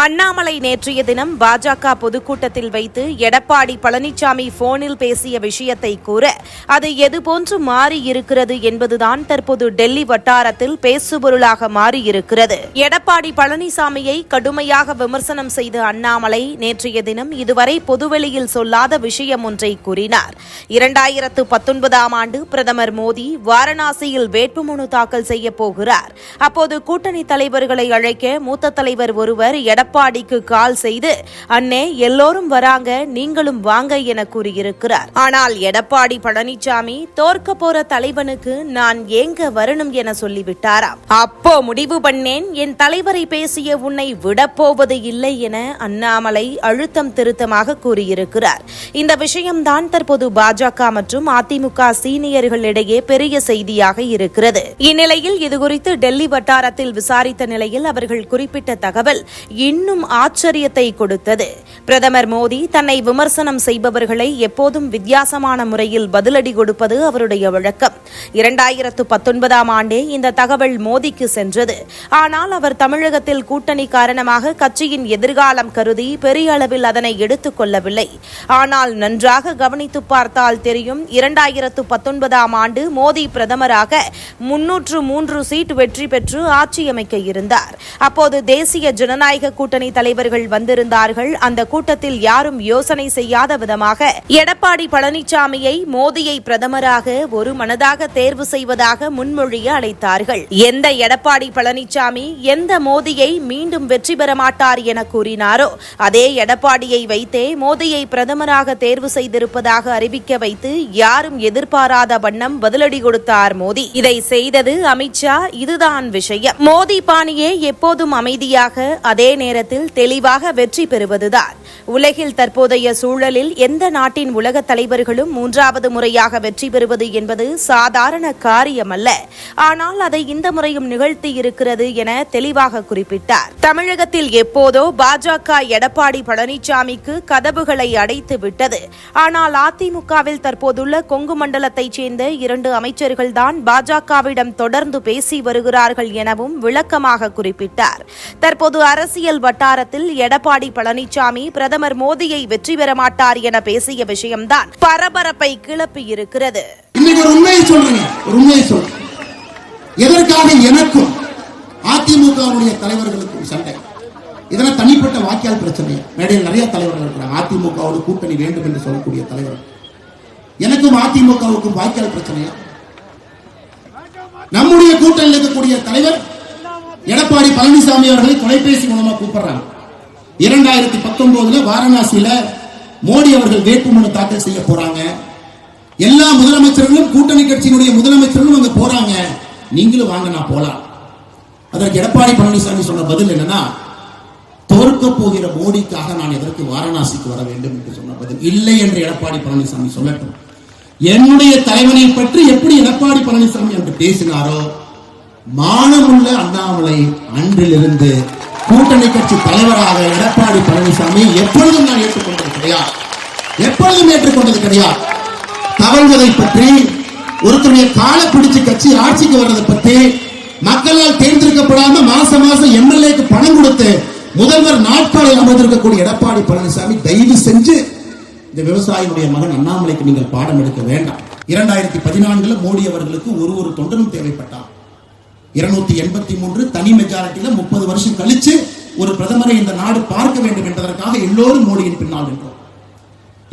அண்ணாமலை நேற்றைய தினம் பாஜக பொதுக்கூட்டத்தில் வைத்து எடப்பாடி பழனிசாமி போனில் பேசிய விஷயத்தை கூற அது எதுபோன்று மாறியிருக்கிறது என்பதுதான் தற்போது டெல்லி வட்டாரத்தில் பேசுபொருளாக மாறியிருக்கிறது. எடப்பாடி பழனிசாமியை கடுமையாக விமர்சனம் செய்த அண்ணாமலை நேற்றைய தினம் இதுவரை பொதுவெளியில் சொல்லாத விஷயம் ஒன்றை கூறினார். இரண்டாயிரத்து பத்தொன்பதாம் ஆண்டு பிரதமர் மோடி வாரணாசியில் வேட்புமனு தாக்கல் செய்ய போகிறார். அப்போது கூட்டணி தலைவர்களை அழைக்க மூத்த தலைவர் ஒருவர் எடப்பாடிக்கு கால் செய்து அண்ணே எல்லோரும் வராங்க நீங்களும் வாங்க என கூறியிருக்கிறார். ஆனால் எடப்பாடி பழனிசாமி தோற்க போற தலைவனுக்கு நான் ஏங்க வரணும் என சொல்லிவிட்டாராம். அப்போ முடிவு பண்ணேன் என் தலைவரை பேசிய உன்னை விடப்போவது இல்லை என அண்ணாமலை அழுத்தம் திருத்தமாக கூறியிருக்கிறார். இந்த விஷயம்தான் தற்போது பாஜக மற்றும் அதிமுக சீனியர்களிடையே பெரிய செய்தியாக இருக்கிறது. இந்நிலையில் இதுகுறித்து டெல்லி வட்டாரத்தில் விசாரித்த நிலையில் அவர்கள் குறிப்பிட்ட தகவல் இன்னும் ஆச்சரியத்தை கொடுத்தது. பிரதமர் மோடி தன்னை விமர்சனம் செய்பவர்களை எப்போதும் வித்தியாசமான முறையில் பதிலடி கொடுப்பது அவருடைய வழக்கம். இரண்டாயிரத்து பத்தொன்பதாம் ஆண்டே இந்த தகவல் மோடிக்கு சென்றது. ஆனால் அவர் தமிழகத்தில் கூட்டணி காரணமாக கட்சியின் எதிர்காலம் கருதி பெரிய அளவில் அதனை எடுத்துக் கொள்ளவில்லை. ஆனால் நன்றாக கவனித்து பார்த்தால் தெரியும் இரண்டாயிரத்து பத்தொன்பதாம் ஆண்டு மோடி பிரதமராக முன்னூற்று மூன்று சீட் வெற்றி பெற்று ஆட்சியமைக்க இருந்தார். அப்போது தேசிய ஜனநாயக கூட்டணி தலைவர்கள் வந்திருந்தார்கள். அந்த கூட்டத்தில் யாரும் யோசனை செய்யாத விதமாக எடப்பாடி பழனிசாமியை மோடியை பிரதமராக ஒரு மனதாக தேர்வு செய்வதாக முன்மொழிய அழைத்தார்கள். எந்த எடப்பாடி பழனிசாமி எந்த மோடியை மீண்டும் வெற்றி பெற மாட்டார் என கூறினாரோ அதே எடப்பாடியை வைத்தே மோடியை பிரதமராக தேர்வு செய்திருப்பதாக அறிவிக்க வைத்து யாரும் எதிர்பாராத வண்ணம் பதிலடி கொடுத்தார் மோடி. இதை செய்தது அமித்ஷா இதுதான் விஷயம். மோடி பாணியே எப்போதும் அமைதியாக அதே நேரம் நேரத்தில் தெளிவாக வெற்றி பெறுவதுதான். உலகில் தற்போதைய சூழலில் எந்த நாட்டின் உலக தலைவர்களும் மூன்றாவது முறையாக வெற்றி பெறுவது என்பது சாதாரண காரியமல்ல. ஆனால் அதை இந்த முறையும் நிகழ்த்தி இருக்கிறது என தெளிவாக குறிப்பிட்டார். தமிழகத்தில் எப்போதோ பாஜக எடப்பாடி பழனிசாமிக்கு கதவுகளை அடைத்து விட்டது. ஆனால் அதிமுகவில் தற்போதுள்ள கொங்கு மண்டலத்தைச் சேர்ந்த இரண்டு அமைச்சர்கள்தான் பாஜகவிடம் தொடர்ந்து பேசி வருகிறார்கள் எனவும் விளக்கமாக குறிப்பிட்டார். தற்போது அரசியல் வட்டாரத்தில் எடப்பாடி பழனிசாமி பிரதமர் மோடியை வெற்றி பெற மாட்டார் என பேசிய விஷயம்தான் பரபரப்பை கிளப்பி இருக்கிறது. எதற்காக எனக்கும் அதிமுகவுடைய தலைவர்களுக்கும் சண்டை? இதெல்லாம் தனிப்பட்ட வாக்கியால் பிரச்சனை. மேடையில் நிறைய தலைவர்கள் இருக்கிறாங்க. அதிமுகவோடு கூட்டணி வேண்டும் என்று சொல்லக்கூடிய தலைவர் எனக்கும் அதிமுகவுக்கும் வாக்கியால் பிரச்சனையா? நம்முடைய கூட்டணியில் இருக்கக்கூடிய தலைவர் எடப்பாடி பழனிசாமி அவர்களை தொலைபேசி மூலமா கூப்பிடுறாங்க. இரண்டாயிரத்தி பத்தொன்பதுல வாரணாசியில மோடி அவர்கள் வேட்புமனு தாக்கல் செய்ய போறாங்க. எல்லா முதலமைச்சர்களும் கூட்டணி கட்சியினுடைய முதலமைச்சர்களும் அங்க போறாங்க. நீங்களும் வாங்க நான் போலாம். அதற்கு எடப்பாடி பழனிசாமி சொன்ன பதில் என்னன்னா தோற்க போகிற மோடிக்காக நான் எதற்கு வாரணாசிக்கு வர வேண்டும்? என்று சொன்ன பதில் இல்லை என்று எடப்பாடி பழனிசாமி சொல்லட்டும். என்னுடைய தலைவனை பற்றி எப்படி எடப்பாடி பழனிசாமி என்று பேசினாரோ மானமுள்ள அண்ணாமலை அன்றிலிருந்து கூட்டணி கட்சி தலைவராக எடப்பாடி பழனிசாமி எப்பொழுதும் நான் ஏற்றுக்கொண்டது கிடையாது எப்பொழுதும் ஏற்றுக்கொண்டது கிடையாது தவழ்வதை பற்றி ஒருத்தருடைய காலை பிடிச்சு கட்சி ஆட்சிக்கு வர்றதை பற்றி மக்களால் தேர்ந்தெடுக்கப்படாம மாசம் மாசம் எம்எல்ஏக்கு பணம் கொடுத்து முதல்வர் நாட்காலில் அமர்ந்திருக்கக்கூடிய எடப்பாடி பழனிசாமி தயவு செஞ்சு இந்த விவசாயியுடைய மகன் அண்ணாமலைக்கு நீங்கள் பாடம் எடுக்க வேண்டாம். இரண்டாயிரத்தி பதினான்குல மோடி அவர்களுக்கு ஒரு ஒரு தொண்டனும் தேவைப்பட்டார் இருநூத்தி எண்பத்தி மூன்று தனி மெஜாரிட்டியில முப்பது வருஷம் கழிச்சு ஒரு பிரதமரை இந்த நாடு பார்க்க வேண்டும் என்பதற்காக எல்லோரும் மோடியின் பின்னால் நின்றோம்.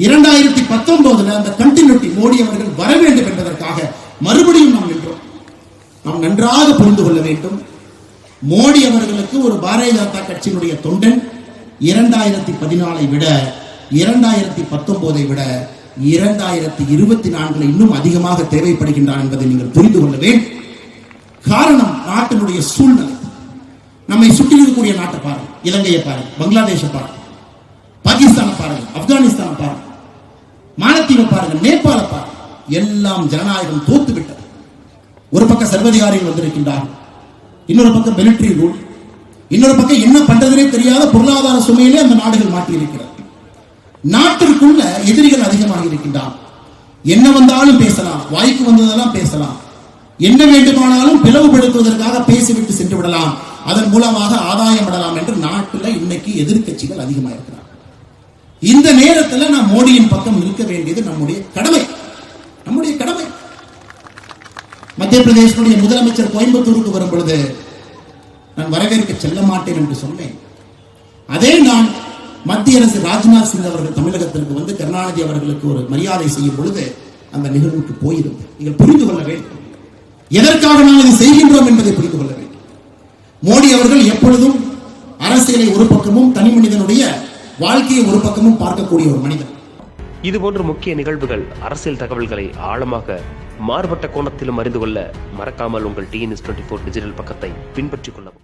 இரண்டாயிரத்தி பத்தொன்பதுல அந்த கண்டினியூட்டி மோடி அவர்கள் வர வேண்டும் என்பதற்காக மறுபடியும் நாம் நின்றோம். நாம் நன்றாக புரிந்து கொள்ள வேண்டும். மோடி அவர்களுக்கு ஒரு பாரதிய ஜனதா கட்சியினுடைய தொண்டன் இரண்டாயிரத்தி பதினாலை விட இரண்டாயிரத்தி பத்தொன்பதை விட இரண்டாயிரத்தி இருபத்தி நான்குல இன்னும் அதிகமாக தேவைப்படுகின்றான் என்பதை நீங்கள் புரிந்து கொள்ள வேண்டும். காரணம் நாட்டினுடைய சூழ்நிலை. நம்மை சுற்றி இருக்கக்கூடிய நாட்டை பாருங்க. இலங்கையை பாருங்க. பங்களாதேஷை பாருங்க. பாகிஸ்தானை பாருங்க. ஆப்கானிஸ்தானை பாருங்க. மாலத்தீவை பாருங்க. நேபாள பாருங்க. எல்லாம் ஜனநாயகம் தோத்து விட்டது ஒரு பக்கம் சர்வதிகாரிகள் வந்திருக்கின்றார்கள். இன்னொரு பக்கம் மிலிட்டரி ரூல் இன்னொரு பக்கம் என்ன பண்றதுனே தெரியாத பொருளாதார சுமையிலே அந்த நாடுகள் மாட்டியிருக்கிறது நாட்டிற்குள்ள எதிரிகள் அதிகமாக இருக்கின்றார் என்ன வந்தாலும் பேசலாம். வாய்க்கு வந்ததெல்லாம் பேசலாம். என்ன வேண்டுமானாலும் பிளவுபடுத்துவதற்காக பேசிவிட்டு சென்று விடலாம் அதன் மூலமாக ஆதாயம் விடலாம் என்று நாட்டில் இன்னைக்கு எதிர்க்கட்சிகள் அதிகமாக இருக்கிறார் இந்த நேரத்தில் நாம் மோடியின் பக்கம் நிற்க வேண்டியது நம்முடைய கடமை. நம்முடைய கடமை. மத்திய பிரதேசனுடைய முதலமைச்சர் கோயம்புத்தூருக்கு வரும் பொழுது நான் வரவேற்க செல்ல மாட்டேன் என்று சொன்னேன். அதே நான் மத்திய அரசு ராஜ்நாத் சிங் அவர்கள் தமிழகத்திற்கு வந்து கருணாநிதி அவர்களுக்கு ஒரு மரியாதை செய்யும் பொழுது அந்த நிகழ்வுக்கு போயிருந்தேன். நீங்கள் புரிந்து கொள்ள வேண்டும். எதற்காக நாம் இதை செய்கின்றோம் என்பதை புரிந்து கொள்ள வேண்டும். மோடி அவர்கள் எப்பொழுதும் அரசியலை ஒரு பக்கமும் தனி மனிதனுடைய வாழ்க்கையை ஒரு பக்கமும் பார்க்கக்கூடிய ஒரு மனிதன் இதுபோன்ற முக்கிய நிகழ்வுகள் அரசியல் தகவல்களை ஆழமாக மாறுபட்ட கோணத்திலும் அறிந்து கொள்ள மறக்காமல் உங்கள் டிஎன்எஸ் டுவெண்ட்டி ஃபோர் டிஜிட்டல் பக்கத்தை பின்பற்றிக் கொள்ளவும்.